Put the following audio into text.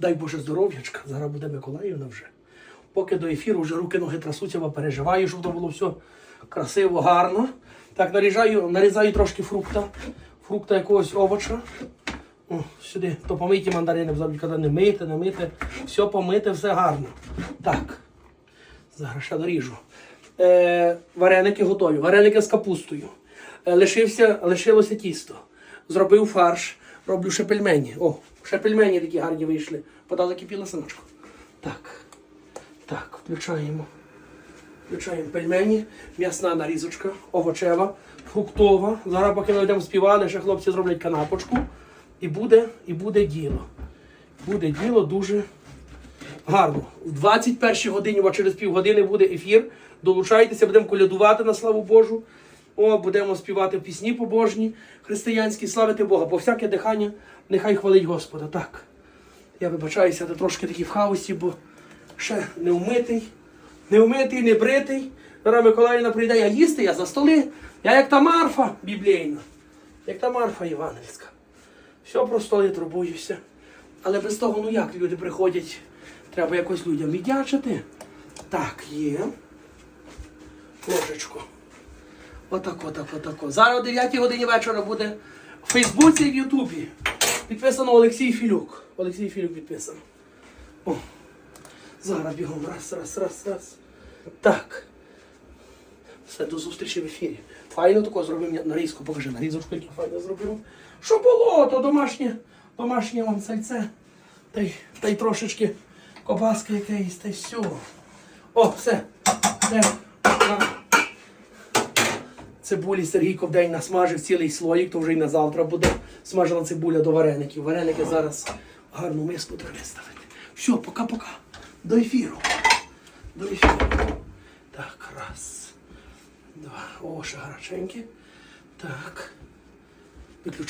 Дай Боже здоров'ячка, зараз буде Миколаївна вже. Поки до ефіру вже руки ноги трасуться, бо переживаю, щоб то було все красиво, гарно. Так, нарізаю, нарізаю трошки фрукта, фрукта якогось овоча. О, сюди, то помиті мандарини, взагалі коли не мити, не мити. Все помити, все гарно. Так. Зараз ще доріжу. Е, вареники готові. Вареники з капустою. Е, лишився, лишилося тісто. Зробив фарш, роблю ще пельмені. О, ще пельмені такі гарні вийшли. Вода закипіла синочку. Так. Так, включаємо. Включаємо пельмені, м'ясна нарізочка, овочева, фруктова. Зараз поки ми йдемо співати, ще хлопці зроблять канапочку. І буде, і буде діло. Буде діло дуже гарно. В 21 годині, а через півгодини буде ефір. Долучайтеся, будемо колядувати на славу Божу. О, будемо співати пісні побожні, християнські, славити Бога. По всяке дихання, нехай хвалить Господа. Так. Я вибачаюся, я трошки такий в хаосі, бо ще не вмитий, не вмитий, не бритий. Зараз Миколаївна прийде, я їсти, я за столи. Я як та Марфа біблійна, як та Марфа Євангельська. Все про столи турбуюся. Але без того, ну як люди приходять, треба якось людям віддячити. Так, є. Ложечку. Отак, отак, отак. Зараз о 9 годині вечора буде в Фейсбуці і в Ютубі. Підписано Олексій Філюк. Олексій Філюк підписано. О. Зараз бігом. Раз, раз, раз, раз. Так. Все, до зустрічі в ефірі. Файно тако зробив нарізку, покажи нарізочку, яку файно зробив. Що було, то домашнє, домашнє вам сальце. Та й, та й трошечки кобаски якоїсь, та й все. О, все. Все. Цибулі Сергій Ковдень насмажив цілий слоїк, то вже й на завтра буде смажена цибуля до вареників. Вареники зараз гарну миску треба ставити. Все, пока-пока. До ефіру. До ефіру. Так, раз. Два. О, ще гаряченькі. Так. Виключаю.